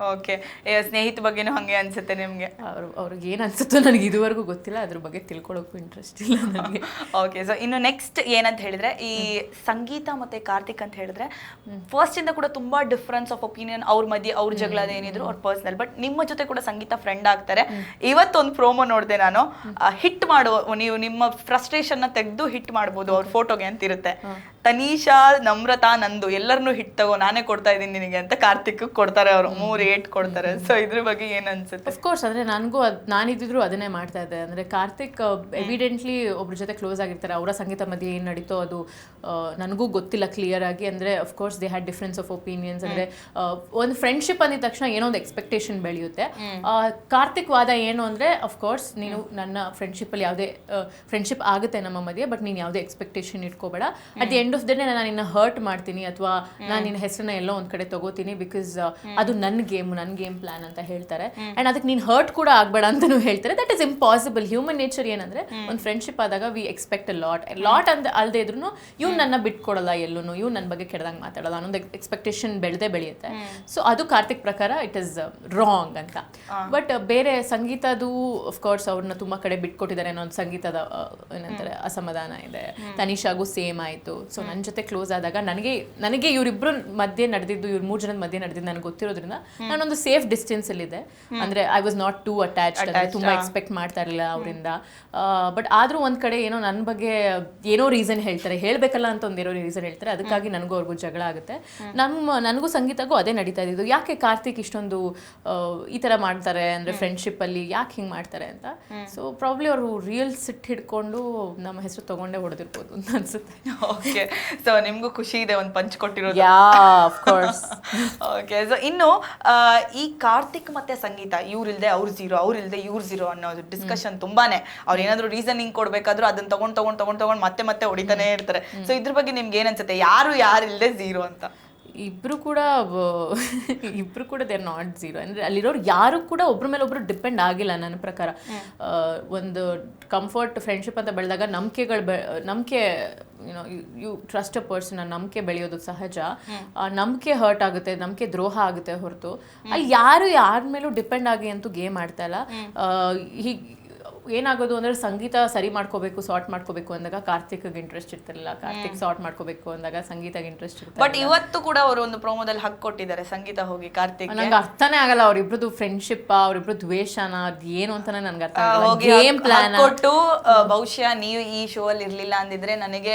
Okay ಸ್ನೇಹಿತ ಬಗ್ಗೆನೂ ಹಂಗೆ ಅನ್ಸುತ್ತೆ ನಿಮ್ಗೆ? ಅವ್ರು ಅವ್ರಿಗೆ ಏನು ಅನ್ಸುತ್ತೋ ನನಗೆ ಇದುವರೆಗೂ ಗೊತ್ತಿಲ್ಲ ಅದ್ರ ಬಗ್ಗೆ ತಿಳ್ಕೊಳ್ಳೋಕ್ಕೂ ಇಂಟ್ರೆಸ್ಟ್ ಇಲ್ಲ ನನಗೆ. ಓಕೆ ಸೊ ಇನ್ನು ನೆಕ್ಸ್ಟ್ ಏನಂತ ಹೇಳಿದ್ರೆ ಈ ಸಂಗೀತ ಮತ್ತೆ ಕಾರ್ತಿಕ್ ಅಂತ ಹೇಳಿದ್ರೆ ಫಸ್ಟ್ ಇಂದ ಕೂಡ ತುಂಬಾ ಡಿಫ್ರೆನ್ಸ್ ಆಫ್ ಒಪಿನಿಯನ್ ಅವ್ರ ಮಧ್ಯೆ ಅವ್ರ ಜಗಳ ಏನಿದ್ರು ಅವ್ರ ಪರ್ಸನಲ್ ಬಟ್ ನಿಮ್ಮ ಜೊತೆ ಕೂಡ ಸಂಗೀತ ಫ್ರೆಂಡ್ ಆಗ್ತಾರೆ. ಇವತ್ತೊಂದು ಪ್ರೋಮೋ ನೋಡಿದೆ ನಾನು. ಹಿಟ್ ಮಾಡುವ ನೀವು ನಿಮ್ಮ ಫ್ರಸ್ಟ್ರೇಷನ್ನ ತೆಗೆದು ಹಿಟ್ ಮಾಡ್ಬೋದು ಅವ್ರ ಫೋಟೋಗೆ ಅಂತ ತನೀಶಾ ನಮ್ರತಾ ನಂದು ಎಲ್ಲರನ್ನೂ ಹಿಟ್ ತಗೋ ನಾನೇ ಕೊಡ್ತಾ ಇದ್ದೀನಿ ನಿನಗೆ ಅಂತ ಕಾರ್ತಿಕ್ ಕೊಡ್ತಾರೆ ಅವರು. ಮೂರು ಏಟ್ ಕೊಡ್ತಾರೆ. ಸೊ ಇದ್ರ ಬಗ್ಗೆ ಏನು ಅನ್ಸುತ್ತೆ? ಅಫ್ಕೋರ್ಸ್ ಅಂದ್ರೆ ನನಗೂ ಅದು ನಾನಿದ್ದಿದ್ರು ಅದನ್ನೇ ಮಾಡ್ತಾ ಇದ್ದೆ. ಅಂದ್ರೆ ಕಾರ್ತಿಕ್ ಎವಿಡೆಂಟ್ಲಿ ಒಬ್ರ ಜೊತೆ ಕ್ಲೋಸ್ ಆಗಿರ್ತಾರೆ. ಅವರ ಸಂಗೀತ ಮಧ್ಯೆ ಏನು ನಡೀತೋ ಅದು ನನಗೂ ಗೊತ್ತಿಲ್ಲ ಕ್ಲಿಯರ್ ಆಗಿ. ಅಂದರೆ of course they had difference of opinions ಅಂದ್ರೆ ಒಂದು ಫ್ರೆಂಡ್ಶಿಪ್ ಅಂದಿದ ತಕ್ಷಣ ಏನೋ ಒಂದು ಎಕ್ಸ್ಪೆಕ್ಟೇಷನ್ ಬೆಳೆಯುತ್ತೆ ಕಾರ್ತಿಕ್ ವಾದ ಏನು ಅಂದರೆ ಅಫ್ಕೋರ್ಸ್ ನೀನು ನನ್ನ ಫ್ರೆಂಡ್ಶಿಪ್ಪಲ್ಲಿ ಯಾವುದೇ ಫ್ರೆಂಡ್ಶಿಪ್ ಆಗುತ್ತೆ ನಮ್ಮ ಮಧ್ಯೆ ಬಟ್ ನೀನು ಯಾವುದೇ expectation ಇಟ್ಕೋಬೇಡ. At the end of the day ನಾನು ನಿನ್ನ ಹರ್ಟ್ ಮಾಡ್ತೀನಿ ಅಥವಾ ನಾನು ನಿನ್ನ ಹೆಸರನ್ನ ಎಲ್ಲೋ ಒಂದ್ ಕಡೆ ತಗೋತೀನಿ ಬಿಕಾಸ್ ಅದು ನನ್ನ ಗೇಮ್ ನನ್ನ ಗೇಮ್ ಪ್ಲಾನ್ ಅಂತ ಹೇಳ್ತಾರೆ. ಅಂಡ್ ಅದಕ್ಕೆ ನೀನು ಹರ್ಟ್ ಕೂಡ ಆಗ್ಬೇಡ ಅಂತಾನು ಹೇಳ್ತಾರೆ. That is impossible human nature ಏನಂದ್ರೆ ಒಂದು ಫ್ರೆಂಡ್ಶಿಪ್ ಆದಾಗ we expect a lot lot ಅಂತ ಅಲ್ಲದೆ ಇದ್ರು ಇವ್ ನನ್ನ ಬಿಟ್ಕೊಡಲ್ಲ ಎಲ್ಲೂ ಇವ್ ನನ್ನ ಬಗ್ಗೆ ಕೆಡ್ದಂಗೆ ಮಾತಾಡಲ್ಲ ಅನ್ನೊಂದು ಎಕ್ಸ್ಪೆಕ್ಟೇಷನ್ ಬೆಳೆದೇ ಬೆಳೆಯುತ್ತೆ. ಸೊ ಅದು ಕಾರ್ತಿಕ್ ಪ್ರಕಾರ ಇಟ್ ಇಸ್ ರಾಂಗ್ ಅಂತ. ಬಟ್ ಬೇರೆ ಸಂಗೀತದು ಕೋರ್ಸ್ ಅವ್ರನ್ನ ತುಂಬಾ ಕಡೆ ಬಿಟ್ಕೊಟ್ಟಿದ್ದಾರೆ ಅನ್ನೋ ಒಂದು ಸಂಗೀತದ ಏನಂತಾರೆ ಅಸಮಾಧಾನ ಇದೆ. ತನಿಷಾಗೂ ಸೇಮ್ ಆಯಿತು. ಸೊ ನನ್ನ ಜೊತೆ ಕ್ಲೋಸ್ ಆದಾಗ ನನಗೆ ನನಗೆ ಇವರಿಬ್ರು ಮಧ್ಯೆ ನಡೆದಿದ್ದು ಇವ್ರ ಮೂರು ಜನದ ಮಧ್ಯೆ ನಡೆದಿದ್ದು ನನಗೆ ಗೊತ್ತಿರೋದ್ರಿಂದ ನಾನೊಂದು ಸೇಫ್ ಡಿಸ್ಟೆನ್ಸ್ ಅಲ್ಲಿ ಇದೆ ಅಂದ್ರೆ I was not to attach ತುಂಬಾ ಎಕ್ಸ್ಪೆಕ್ಟ್ ಮಾಡ್ತಾ ಇರಲಿಲ್ಲ ಅವರಿಂದ. ಬಟ್ ಆದ್ರೂ ಒಂದ್ ಕಡೆ ಏನೋ ನನ್ನ ಬಗ್ಗೆ ಏನೋ ರೀಸನ್ ಹೇಳ್ತಾರೆ. ಹೇಳ್ಬೇಕಲ್ಲ ಅಂತ ಒಂದೇನೋ ರೀಸನ್ ಹೇಳ್ತಾರೆ. ಅದಕ್ಕಾಗಿ ನನಗೂ ಅವ್ರಿಗೂ ಜಗಳ ಆಗುತ್ತೆ. ನಮ್ಮ ನನಗೂ ಸಂಗೀತಕ್ಕೂ ಅದೇ ನಡೀತಾ ಇದ್ದು ಯಾಕೆ ಕಾರ್ತಿಕ್ ಇಷ್ಟೊಂದು ಈ ತರ ಮಾಡ್ತಾರೆ ಅಂದ್ರೆ ಫ್ರೆಂಡ್ಶಿಪ್ ಅಲ್ಲಿ ಯಾಕೆ ಹಿಂಗ್ ಮಾಡ್ತಾರೆ ಅಂತ? ಸೊ ಪ್ರಾಬ್ಲಿ ಅವರು ರಿಯಲ್ ಸಿಟ್ ಹಿಡ್ಕೊಂಡು ನಮ್ಮ ಹೆಸರು ತಗೊಂಡೇ ಹೊಡೆದಿರ್ಬೋದು ಅಂತ ಅನ್ಸುತ್ತೆ. ಓಕೆ ಸೊ ನಿಮ್ಗೂ ಖುಷಿ ಇದೆ ಒಂದು ಪಂಚ್ ಕೊಟ್ಟಿರೋದು. Yeah of course okay so ಇನ್ನು ಈ ಕಾರ್ತಿಕ್ ಮತ್ತೆ ಸಂಗೀತ ಇವ್ರಿಲ್ದೆ ಅವ್ರ ಜೀರೋ ಅವ್ರಿಲ್ದೆ ಇವ್ರ ಜೀರೋ ಅನ್ನೋ ಡಿಸ್ಕಷನ್ ತುಂಬಾನೇ. ಅವ್ರು ಏನಾದ್ರು ರೀಸನಿಂಗ್ ಕೊಡ್ಬೇಕಾದ್ರೂ ಅದನ್ನ ತಗೊಂಡ್ ತಗೊಂಡ್ ತಗೊಂಡ್ ತಗೊಂಡ್ ಮತ್ತೆ ಮತ್ತೆ ಹೊಡಿತಾನೆ ಇರ್ತಾರೆ. ಸೊ ಇದ್ರ ಬಗ್ಗೆ ನಿಮ್ಗೆ ಏನ್ ಅನ್ಸುತ್ತೆ? ಯಾರು ಯಾರಿಲ್ದೆ ಜೀರೋ ಅಂತ? ಇಬ್ರು ಕೂಡ ಇಬ್ಬರು ಇಬ್ರು ಕೂಡ ದೇರ್ ನಾಟ್ ಝೀರೋ ಅಂದ್ರೆ ಅಲ್ಲಿರೋರು ಯಾರು ಕೂಡ ಒಬ್ರ ಮೇಲೆ ಒಬ್ರು ಡಿಪೆಂಡ್ ಆಗಿಲ್ಲ ನನ್ನ ಪ್ರಕಾರ. ಒಂದು ಕಂಫರ್ಟ್ ಫ್ರೆಂಡ್ಶಿಪ್ ಅಂತ ಬೆಳೆದಾಗ ನಂಬಿಕೆಗಳು ಬೆ ನಂಬಿಕೆ you know you trust a person ನಂಬಿಕೆ ಬೆಳೆಯೋದು ಸಹಜ. ನಂಬಿಕೆ ಹರ್ಟ್ ಆಗುತ್ತೆ ನಂಬಿಕೆ ದ್ರೋಹ ಆಗುತ್ತೆ ಹೊರತು. ಅಲ್ಲಿ ಯಾರು ಯಾರ ಮೇಲೂ ಡಿಪೆಂಡ್ ಆಗಿ ಅಂತೂ ಗೇಮ್ ಆಡ್ತಾ ಇಲ್ಲ. ಹೀಗೆ ಏನಾಗೋದು ಅಂದ್ರೆ ಸಂಗೀತ ಸರಿ ಮಾಡ್ಕೋಬೇಕು ಸಾರ್ಟ್ ಮಾಡ್ಕೋಬೇಕು ಅಂದಾಗ ಕಾರ್ತಿಕ್ಗೆ ಇಂಟ್ರೆಸ್ಟ್ ಇರ್ತಿರಲಿಲ್ಲ. ಕಾರ್ತಿಕ್ ಸಾರ್ಟ್ ಮಾಡ್ಕೋಬೇಕು ಅಂದಾಗ ಸಂಗೀತಗೆ ಇಂಟ್ರೆಸ್ಟ್ ಇರ್ತಾರೆ ಬಟ್ ಇವತ್ತು ಕೂಡ ಅವರು ಒಂದು ಪ್ರೋಮೋದಲ್ಲಿ ಹಕ್ ಕೊಟ್ಟಿದ್ದಾರೆ ಸಂಗೀತ ಹೋಗಿ ಕಾರ್ತಿಕ್ ನಂಗೆ ಅರ್ಥನೇ ಆಗಲ್ಲ ಅವ್ರಿಬ್ರದ್ದು ಫ್ರೆಂಡ್ಶಿಪ್ ಅವ್ರಿಬ್ರು ದ್ವೇಷನ ಅದು ಏನು ಅಂತಾನೆ ನನಗೆ ಅರ್ಥ ಆಗಲ್ಲ. ಹೋಗಿ ಗೇಮ್ ಪ್ಲಾನ್ ಕೊಟ್ಟು ಬಹುಶಃ ನೀವು ಈ ಶೋ ಅಲ್ಲಿ ಇರ್ಲಿಲ್ಲ ಅಂದಿದ್ರೆ ನನಗೆ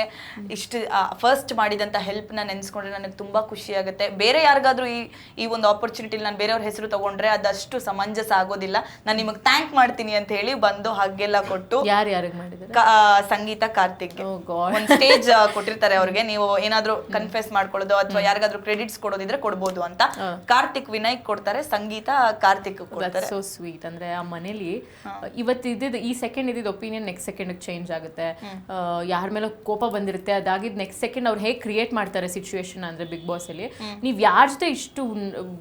ಇಷ್ಟು ಫಸ್ಟ್ ಮಾಡಿದಂತ ಹೆಲ್ಪ್ನ ನೆನ್ಸ್ಕೊಂಡ್ರೆ ನನಗೆ ತುಂಬಾ ಖುಷಿ ಆಗುತ್ತೆ. ಬೇರೆ ಯಾರಿಗಾದ್ರೂ ಈ ಈ ಒಂದು ಆಪರ್ಚುನಿಟಿ ನಾನು ಬೇರೆಯವ್ರ ಹೆಸರು ತಗೊಂಡ್ರೆ ಅದಷ್ಟು ಸಮಂಜಸ ಆಗೋದಿಲ್ಲ. ನಾನು ನಿಮಗೆ ಥ್ಯಾಂಕ್ ಮಾಡ್ತೀನಿ ಅಂತ ಹೇಳಿ ಬಂದು ಹಾಗೆಲ್ಲ ಕೊಟ್ಟು ಯಾರು ಯಾರಿಗೆ ಮಾಡಿದ್ರು ಸಂಗೀತ ಕಾರ್ತಿಕ್ Oh ಸ್ಟೇಜ್ ಕೊಟ್ಟಿರ್ತಾರೆ ಅವ್ರಿಗೆ. ನೀವು ಏನಾದ್ರು ಕನ್ಫೆಸ್ ಮಾಡ್ಕೊಳ್ಳೋದು ಅಥವಾ ಯಾರಿಗಾದ್ರೂ ಕ್ರೆಡಿಟ್ಸ್ ಕೊಡೋದಿದ್ರೆ ಕೊಡ್ಬೋದು ಅಂತ. ಕಾರ್ತಿಕ್ ವಿನಯ್ ಕೊಡ್ತಾರೆ ಸಂಗೀತ ಕಾರ್ತಿಕ್ ಕೊಡ್ತಾರೆ. ಸೋ ಸ್ವೀಟ್ ಅಂದ್ರೆ ಆ ಮನೇಲಿ ಇವತ್ತು ಇದ್ದಿದ್ದು ಈ ಸೆಕೆಂಡ್ ಇದ್ದಿದ್ದು ಒಪಿನಿಯನ್ ನೆಕ್ಸ್ಟ್ ಸೆಕೆಂಡ್ ಚೇಂಜ್ ಆಗುತ್ತೆ. ಯಾರ ಮೇಲೆ ಕೋಪ ಬಂದಿರುತ್ತೆ. ಅದಾಗಿದ್ ನೆಕ್ಸ್ಟ್ ಸೆಕೆಂಡ್ ಅವ್ರು ಹೇಗೆ ಕ್ರಿಯೇಟ್ ಮಾಡ್ತಾರೆ ಸಿಚುವೇಶನ್ ಅಂದ್ರೆ ಬಿಗ್ ಬಾಸ್ ಅಲ್ಲಿ. ನೀವು ಯಾರ ಜೊತೆ ಇಷ್ಟು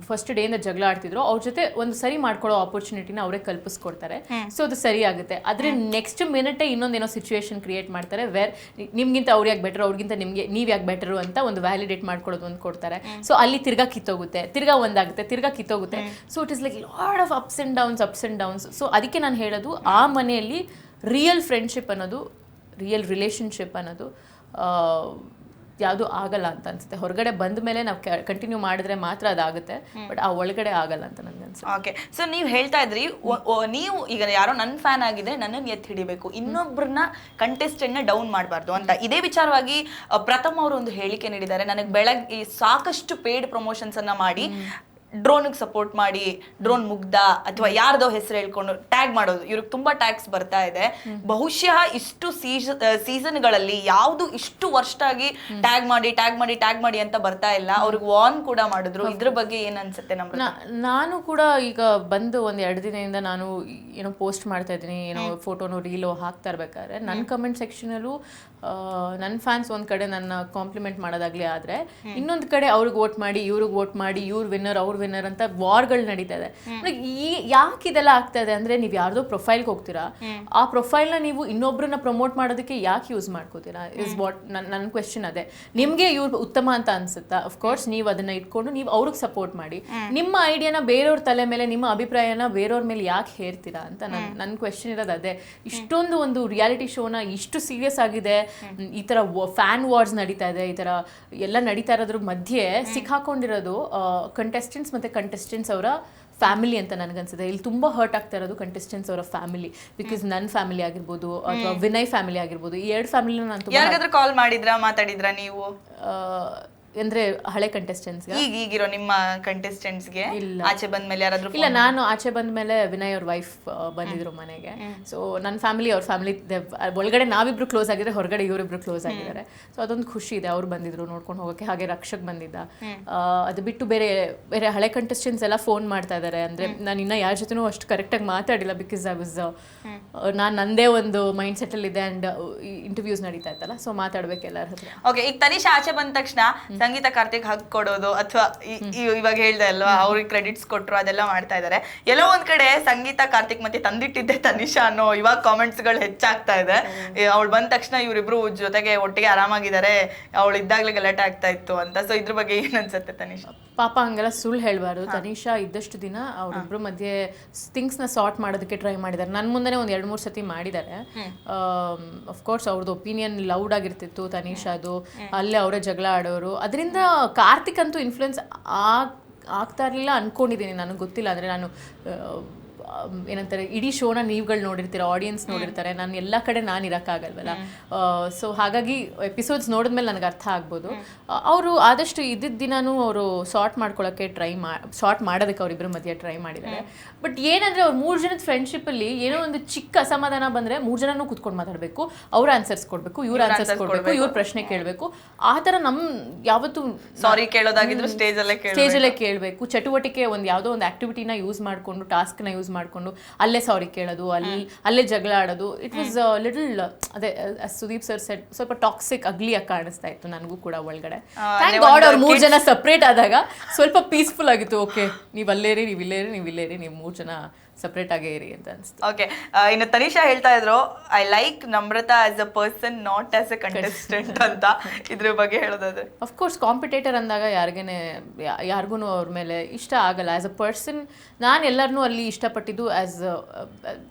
ಫಸ್ಟ್ ಡೇ ಇಂದ ಜಗಳ ಆಡ್ತಿದ್ರು ಅವ್ರ ಜೊತೆ ಒಂದು ಸರಿ ಮಾಡ್ಕೊಳ್ಳೋ ಆಪರ್ಚುನಿಟಿನ ಅವರೇ ಕಲ್ಪಿಸ್ಕೊಡ್ತಾರೆ. ಸೊ ಅದು ಸರಿ ಆಗುತ್ತೆ. ಆದ್ರೆ ನೆಕ್ಸ್ಟ್ ಮಿನಿಟೇ ಇನ್ನೊಂದೇನೋ ಸಿಚುವೇಶನ್ ಕ್ರಿಯೇಟ್ ಮಾಡ್ತಾರೆ ವೆರ್ ನಿಮ್ಗಿಂತ ಅವ್ರು ಯಾಕೆ ಬೆಟರ್ ಅವ್ರಿಗಿಂತ ನಿಮಗೆ ನೀವು ಯಾಕೆ ಬೆಟರು ಅಂತ ಒಂದು ವ್ಯಾಲಿಡೇಟ್ ಮಾಡ್ಕೊಳ್ಳೋದು ಒಂದು ಕೊಡ್ತಾರೆ. ಸೊ ಅಲ್ಲಿ ತಿರ್ಗಾ ಕಿತ್ತೋಗುತ್ತೆ. ತಿರ್ಗಾ ಒಂದಾಗುತ್ತೆ ತಿರ್ಗಾ ಕಿತ್ತೋಗುತ್ತೆ. So it is like lot of ups and downs ups and downs so ಅದಕ್ಕೆ ನಾನು ಹೇಳೋದು ಆ ಮನೆಯಲ್ಲಿ ರಿಯಲ್ ಫ್ರೆಂಡ್ಶಿಪ್ ಅನ್ನೋದು ರಿಯಲ್ ರಿಲೇಷನ್ಶಿಪ್ ಅನ್ನೋದು ಯಾವುದು ಆಗಲ್ಲ ಅಂತ ಅನ್ಸುತ್ತೆ. ಹೊರಗಡೆ ಬಂದ ಮೇಲೆ ನಾವು ಕಂಟಿನ್ಯೂ ಮಾಡಿದ್ರೆ ಮಾತ್ರ ಅದಾಗುತ್ತೆ ಬಟ್ ಆ ಒಳಗಡೆ ಆಗಲ್ಲ ಅಂತ ನನಗೆ ಅನ್ಸುತ್ತೆ. ಓಕೆ. ಸೊ ನೀವು ಹೇಳ್ತಾ ಇದ್ರಿ ನೀವು ಈಗ ಯಾರೋ ನನ್ನ ಫ್ಯಾನ್ ಆಗಿದ್ರೆ ನನ್ನನ್ನು ಎತ್ತಿ ಹಿಡಿಬೇಕು. ಇನ್ನೊಬ್ಬರನ್ನ ಕಂಟೆಸ್ಟೆಂಟ್ನ ಡೌನ್ ಮಾಡಬಾರ್ದು ಅಂತ. ಇದೇ ವಿಚಾರವಾಗಿ ಪ್ರಥಮ್ ಅವರು ಒಂದು ಹೇಳಿಕೆ ನೀಡಿದ್ದಾರೆ. ನನಗೆ ಬೆಳಗ್ಗೆ ಸಾಕಷ್ಟು ಪೇಡ್ ಪ್ರಮೋಷನ್ಸ್ ಅನ್ನ ಮಾಡಿ ಡ್ರೋನ್ಗೆ ಸಪೋರ್ಟ್ ಮಾಡಿ ಡ್ರೋನ್ ಮುಗ್ದ ಅಥವಾ ಯಾರ್ದೋ ಹೆಸರು ಹೇಳ್ಕೊಂಡು ಟ್ಯಾಗ್ ಮಾಡೋದು. ಇವ್ರಿಗೆ ತುಂಬಾ ಟ್ಯಾಗ್ಸ್ ಬರ್ತಾ ಇದೆ. ಬಹುಶಃ ಇಷ್ಟು ಸೀಸನ್ಗಳಲ್ಲಿ ಯಾವುದು ಇಷ್ಟು ವರ್ಷಾಗಿ ಟ್ಯಾಗ್ ಮಾಡಿ ಟ್ಯಾಗ್ ಮಾಡಿ ಟ್ಯಾಗ್ ಮಾಡಿ ಅಂತ ಬರ್ತಾ ಇಲ್ಲ. ಅವ್ರಿಗೆ ವಾರ್ನ್ ಕೂಡ ಮಾಡಿದ್ರು. ಇದ್ರ ಬಗ್ಗೆ ಏನ್ ಅನ್ಸುತ್ತೆ ನಮ್ಮ ನಾನು ಕೂಡ ಈಗ ಬಂದು ಒಂದ್ ಎರಡು ದಿನದಿಂದ ನಾನು ಏನೋ ಪೋಸ್ಟ್ ಮಾಡ್ತಾ ಇದ್ದೀನಿ. ಏನೋ ಫೋಟೋನು ರೀಲೋ ಹಾಕ್ತಾ ಇರ್ಬೇಕಾದ್ರೆ ನನ್ನ ಕಮೆಂಟ್ ಸೆಕ್ಷನಲ್ಲೂ ನನ್ನ ಫ್ಯಾನ್ಸ್ ಒಂದು ಕಡೆ ನನ್ನ ಕಾಂಪ್ಲಿಮೆಂಟ್ ಮಾಡೋದಾಗಲಿ ಆದ್ರೆ ಇನ್ನೊಂದು ಕಡೆ ಅವ್ರಿಗೆ ವೋಟ್ ಮಾಡಿ ಇವ್ರಿಗೆ ವೋಟ್ ಮಾಡಿ ಇವ್ರ ವಿನ್ನರ್ ಅವ್ರ ವಿನ್ನರ್ ಅಂತ ವಾರ್ಗಳು ನಡೀತಾ ಇದೆ. ಈ ಯಾಕೆ ಇದೆಲ್ಲ ಆಗ್ತಾ ಇದೆ ಅಂದ್ರೆ ನೀವು ಯಾರ್ದೋ ಪ್ರೊಫೈಲ್ಗೆ ಹೋಗ್ತೀರಾ ಆ ಪ್ರೊಫೈಲ್ನ ನೀವು ಇನ್ನೊಬ್ಬರನ್ನ ಪ್ರಮೋಟ್ ಮಾಡೋದಕ್ಕೆ ಯಾಕೆ ಯೂಸ್ ಮಾಡ್ಕೋತೀರಾ? ಇಸ್ ವಾಟ್ ನನ್ನ ನನ್ನ ಕ್ವೆಶನ್ ಅದೇ. ನಿಮಗೆ ಇವ್ರು ಉತ್ತಮ ಅಂತ ಅನ್ಸುತ್ತಾ? ಅಫ್ಕೋರ್ಸ್ ನೀವು ಅದನ್ನ ಇಟ್ಕೊಂಡು ನೀವು ಅವ್ರಿಗೆ ಸಪೋರ್ಟ್ ಮಾಡಿ. ನಿಮ್ಮ ಐಡಿಯಾನ ಬೇರೆಯವ್ರ ತಲೆ ಮೇಲೆ ನಿಮ್ಮ ಅಭಿಪ್ರಾಯನ ಬೇರೆಯವ್ರ ಮೇಲೆ ಯಾಕೆ ಹೇರ್ತೀರಾ ಅಂತ ನನ್ನ ನನ್ನ ಕ್ವೆಶನ್ ಇರೋದು ಅದೇ. ಇಷ್ಟೊಂದು ಒಂದು ರಿಯಾಲಿಟಿ ಶೋನ ಇಷ್ಟು ಸೀರಿಯಸ್ ಆಗಿದೆ ಈ ತರ ಫ್ಯಾನ್ ವಾರ್ಸ್ ನಡೀತಾ ಇದೆ ಈ ತರ ಎಲ್ಲ ನಡೀತಾ ಇರೋದ್ರ ಮಧ್ಯೆ ಸಿಕ್ಕಾಕೊಂಡಿರೋದು ಕಂಟೆಸ್ಟೆಂಟ್ಸ್ ಮತ್ತೆ ಕಂಟೆಸ್ಟೆಂಟ್ಸ್ ಅವರ ಫ್ಯಾಮಿಲಿ ಅಂತ ನನಗನ್ಸುತ್ತೆ. ಇಲ್ಲಿ ತುಂಬ ಹರ್ಟ್ ಆಗ್ತಾ ಇರೋದು ಕಂಟೆಸ್ಟೆಂಟ್ಸ್ ಅವರ ಫ್ಯಾಮಿಲಿ ಬಿಕಾಸ್ ನನ್ನ ಫ್ಯಾಮಿಲಿ ಆಗಿರ್ಬೋದು ಅಥವಾ ವಿನಯ್ ಫ್ಯಾಮಿಲಿ ಆಗಿರ್ಬೋದು ಈ ಎರಡು ಫ್ಯಾಮಿಲಿ ನಾನು ಕಾಲ್ ಮಾಡಿದ್ರಾ ಮಾತಾಡಿದ್ರಾ ನೀವು? ಅಂದರೆ ಹಳೆ ಕಂಟೆಸ್ಟೆಂಟ್ಸ್ ಈಗ ಈಗಿರೋ ನಿಮ್ಮ ಕಂಟೆಸ್ಟೆಂಟ್ಸ್ಗೆ ಇಲ್ಲ. ಆಚೆ ಬಂದ್ಮೇಲೆ ಯಾರಾದ್ರೂ ಇಲ್ಲ ನಾನು ಆಚೆ ಬಂದ ಮೇಲೆ ವಿನಯ್ ಅವ್ರ ವೈಫ್ ಬಂದಿದ್ರು ಮನೆಗೆ. ಸೊ ನನ್ನ ಫ್ಯಾಮಿಲಿ ಅವ್ರ ಫ್ಯಾಮಿಲಿ ಒಳಗಡೆ ನಾವಿಬ್ರು ಕ್ಲೋಸ್ ಆಗಿದ್ರೆ ಹೊರಗಡೆ ಇವರಿಬ್ರು ಕ್ಲೋಸ್ ಆಗಿದ್ದಾರೆ. ಸೊ ಅದೊಂದು ಖುಷಿ ಇದೆ ಅವ್ರು ಬಂದಿದ್ರು ನೋಡ್ಕೊಂಡು ಹೋಗೋಕೆ. ಹಾಗೆ ರಕ್ಷಕ್ ಬಂದಿದ್ದ. ಅದು ಬಿಟ್ಟು ಬೇರೆ ಬೇರೆ ಹಳೆ ಕಂಟೆಸ್ಟೆಂಟ್ಸ್ ಎಲ್ಲ ಫೋನ್ ಮಾಡ್ತಾ ಇದ್ದಾರೆ ಅಂದ್ರೆ ನಾನು ಇನ್ನ ಯಾರ ಜೊತೆನೂ ಅಷ್ಟು ಕರೆಕ್ಟಾಗಿ ಮಾತಾಡಿಲ್ಲ ಬಿಕಾಸ್ ಐ ವಾಸ್ ನಾನು ನಂದೇ ಒಂದು ಮೈಂಡ್ ಸೆಟ್ ಅಲ್ಲಿ ಇದೆ ಅಂಡ್ ಇಂಟರ್ವ್ಯೂಸ್ ನಡೀತಾ ಇತ್ತಲ್ಲ ಸೊ ಮಾತಾಡ್ಬೇಕು ಎಲ್ಲರ ಹತ್ರ. ಓಕೆ ಈಗ ತನಿಷಾ ಆಚೆ ಬಂದ ತಕ್ಷಣ ಸಂಗೀತ ಕಾರ್ತಿಕ್ ಹಗ್ ಕೊಡೋದು ಅಥವಾ ಇವಾಗ ಹೇಳ್ದೆ ಅಲ್ವಾ ಅವ್ರಿಗೆ ಕ್ರೆಡಿಟ್ಸ್ ಕೊಟ್ರು ಅದೆಲ್ಲ ಮಾಡ್ತಾ ಇದ್ದಾರೆ ಎಲ್ಲೋ ಒಂದ್ ಕಡೆ ಸಂಗೀತ ಕಾರ್ತಿಕ್ ಮತ್ತೆ ತಂದಿಟ್ಟಿದ್ದೆ ತನಿಷಾ ಅನ್ನೋ ಇವಾಗ ಕಾಮೆಂಟ್ಸ್ಗಳು ಹೆಚ್ಚಾಗ್ತಾ ಇದೆ. ಅವಳು ಬಂದ ತಕ್ಷಣ ಇವ್ರಿಬ್ರು ಜೊತೆಗೆ ಒಟ್ಟಿಗೆ ಆರಾಮಾಗಿದ್ದಾರೆ. ಅವಳು ಇದ್ದಾಗ್ಲೇ ಗಲಾಟೆ ಆಗ್ತಾ ಇತ್ತು ಅಂತ. ಸೊ ಇದ್ರ ಬಗ್ಗೆ ಏನ್ ಅನ್ಸುತ್ತೆ ತನಿಷಾ? ಪಾಪ ಹಂಗೆಲ್ಲ ಸುಳ್ಳು ಹೇಳ್ಬಾರ್ದು. ತನಿಷಾ ಇದ್ದಷ್ಟು ದಿನ ಅವರಿಬ್ರು ಮಧ್ಯೆ ಥಿಂಗ್ಸ್ನ ಸಾರ್ಟ್ ಮಾಡೋದಕ್ಕೆ ಟ್ರೈ ಮಾಡಿದ್ದಾರೆ. ನನ್ನ ಮುಂದೆ ಒಂದ್ ಎರಡು ಮೂರು ಸತಿ ಮಾಡಿದ್ದಾರೆ. ಅಫ್ಕೋರ್ಸ್ ಅವ್ರದ್ದು ಒಪಿನಿಯನ್ ಲೌಡ್ ಆಗಿರ್ತಿತ್ತು ತನಿಷಾದು. ಅಲ್ಲೇ ಅವರೇ ಜಗಳ ಆಡೋರು. ಅದರಿಂದ ಕಾರ್ತಿಕ್ ಅಂತೂ ಇನ್ಫ್ಲುಯೆನ್ಸ್ ಆಗ್ ಆಗ್ತಾ ಇರಲಿಲ್ಲ ಅನ್ಕೊಂಡಿದ್ದೀನಿ ನನಗೆ ಗೊತ್ತಿಲ್ಲ. ಅಂದರೆ ನಾನು ಏನಂತಾರೆ ಇಡೀ ಶೋನ ನೀವುಗಳು ನೋಡಿರ್ತೀರ ಆಡಿಯನ್ಸ್ ನೋಡಿರ್ತಾರೆ ನಾನು ಎಲ್ಲ ಕಡೆ ನಾನು ಇರೋಕ್ಕಾಗಲ್ವಲ್ಲ? ಸೊ ಹಾಗಾಗಿ ಎಪಿಸೋಡ್ಸ್ ನೋಡಿದ್ಮೇಲೆ ನನಗೆ ಅರ್ಥ ಆಗ್ಬೋದು. ಅವರು ಆದಷ್ಟು ಇದ್ದಿದ್ದ ದಿನಾನು ಅವರು ಶಾರ್ಟ್ ಮಾಡ್ಕೊಳ್ಳೋಕ್ಕೆ ಟ್ರೈ ಮಾ ಶಾರ್ಟ್ ಮಾಡೋದಕ್ಕೆ ಅವರಿಬ್ಬರ ಮಧ್ಯೆ ಟ್ರೈ ಮಾಡಿದ್ದಾರೆ. ಬಟ್ ಏನಂದ್ರೆ ಅವ್ರು ಮೂರು ಜನದ ಫ್ರೆಂಡ್ಶಿಪ್ಪಲ್ಲಿ ಏನೋ ಒಂದು ಚಿಕ್ಕ ಅಸಮಾಧಾನ ಬಂದರೆ ಮೂರು ಜನನೂ ಕುತ್ಕೊಂಡು ಮಾತಾಡಬೇಕು ಅವ್ರ ಆನ್ಸರ್ಸ್ ಕೊಡಬೇಕು ಇವ್ರ ಆನ್ಸರ್ಸ್ ಕೊಡಬೇಕು ಇವ್ರ ಪ್ರಶ್ನೆ ಕೇಳಬೇಕು. ಆ ಥರ ನಮ್ಮ ಯಾವತ್ತೂ ಸಾರಿ ಕೇಳೋದಾಗಿದ್ರು ಸ್ಟೇಜ್ ಅಲ್ಲೇ ಕೇಳ ಸ್ಟೇಜಲ್ಲೇ ಕೇಳಬೇಕು. ಚಟುವಟಿಕೆ ಒಂದು ಯಾವುದೋ ಒಂದು ಆಕ್ಟಿವಿಟಿನ ಯೂಸ್ ಮಾಡಿಕೊಂಡು ಟಾಸ್ಕ್ನ ಯೂಸ್ ಮಾಡಿಕೊಂಡು ಅಲ್ಲೇ ಸಾರಿ ಕೇಳೋದು ಅಲ್ಲಿ ಅಲ್ಲೇ ಜಗಳ ಆಡೋದು. ಇಟ್ ವಾಸ್ ಲಿಟಲ್ ಅದೇ ಸುದೀಪ್ ಸರ್ ಸೆಟ್ ಸ್ವಲ್ಪ ಟಾಕ್ಸಿಕ್ ಅಗ್ಲಿಯಾಗಿ ಕಾಣಿಸ್ತಾ ಇತ್ತು ನನಗೂ ಕೂಡ ಒಳಗಡೆ. ಥ್ಯಾಂಕ್ ಗಾಡ್ ಅವ್ರು ಮೂರು ಜನ ಸಪ್ರೇಟ್ ಆದಾಗ ಸ್ವಲ್ಪ ಪೀಸ್ಫುಲ್ ಆಗಿತ್ತು. ಓಕೆ ನೀವು ಅಲ್ಲೇರಿ ನೀವು ಇಲ್ಲೇರಿ ನೀವು ಇಲ್ಲೇರಿ ನೀವು ಮೂರು ಜನ ಸಪ್ರೇಟ್ ಆಗೇ ಇರಿ ಅಂತ ಅನಿಸ್ತು. ಓಕೆ ಇನ್ನು ತನಿಷಾ ಹೇಳ್ತಾ ಇದ್ರು I like Namrata as a person not as a contestant ಅಂತ ಇದ್ರ ಬಗ್ಗೆ ಹೇಳೋದಾದ್ರೆ. ಆಫ್ ಕೋರ್ಸ್ ಕಾಂಪಿಟೇಟರ್ ಅಂದಾಗ ಯಾರಿಗೇನೆ ಯಾರಿಗೂ ಅವ್ರ ಮೇಲೆ ಇಷ್ಟ ಆಗಲ್ಲ. ಆ್ಯಸ್ ಅ ಪರ್ಸನ್ ನಾನು ಎಲ್ಲರನ್ನೂ ಅಲ್ಲಿ ಇಷ್ಟಪಟ್ಟಿದ್ದು ಆ್ಯಸ್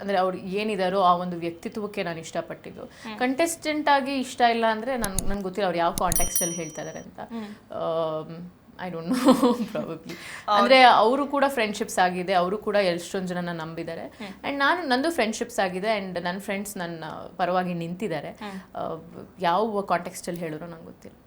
ಅಂದರೆ ಅವ್ರು ಏನಿದಾರೋ ಆ ಒಂದು ವ್ಯಕ್ತಿತ್ವಕ್ಕೆ ನಾನು ಇಷ್ಟಪಟ್ಟಿದ್ದು. ಕಂಟೆಸ್ಟೆಂಟ್ ಆಗಿ ಇಷ್ಟ ಇಲ್ಲ ಅಂದರೆ ನನ್ಗೆ ನನಗೆ ಗೊತ್ತಿಲ್ಲ ಅವ್ರು ಯಾವ ಕಾಂಟೆಕ್ಸ್ಟಲ್ಲಿ ಹೇಳ್ತಾ ಇದ್ದಾರೆ ಅಂತ. ಐ ಡೋಂಟ್ ನೋ ಪ್ರಾಬಬ್ಲಿ ಅಂದರೆ ಅವರು ಕೂಡ ಫ್ರೆಂಡ್ಶಿಪ್ಸ್ ಆಗಿದೆ ಅವರು ಕೂಡ ಎಷ್ಟೊಂದು ಜನನ ನಂಬಿದ್ದಾರೆ ಆ್ಯಂಡ್ ನಾನು ನಂದು ಫ್ರೆಂಡ್ಶಿಪ್ಸ್ ಆಗಿದೆ ಆ್ಯಂಡ್ ನನ್ನ ಫ್ರೆಂಡ್ಸ್ ನನ್ನ ಪರವಾಗಿ ನಿಂತಿದ್ದಾರೆ ಯಾವ ಕಾಂಟೆಕ್ಸ್ಟಲ್ಲಿ ಹೇಳಿದ್ರು ನಂಗೆ ಗೊತ್ತಿಲ್ಲ.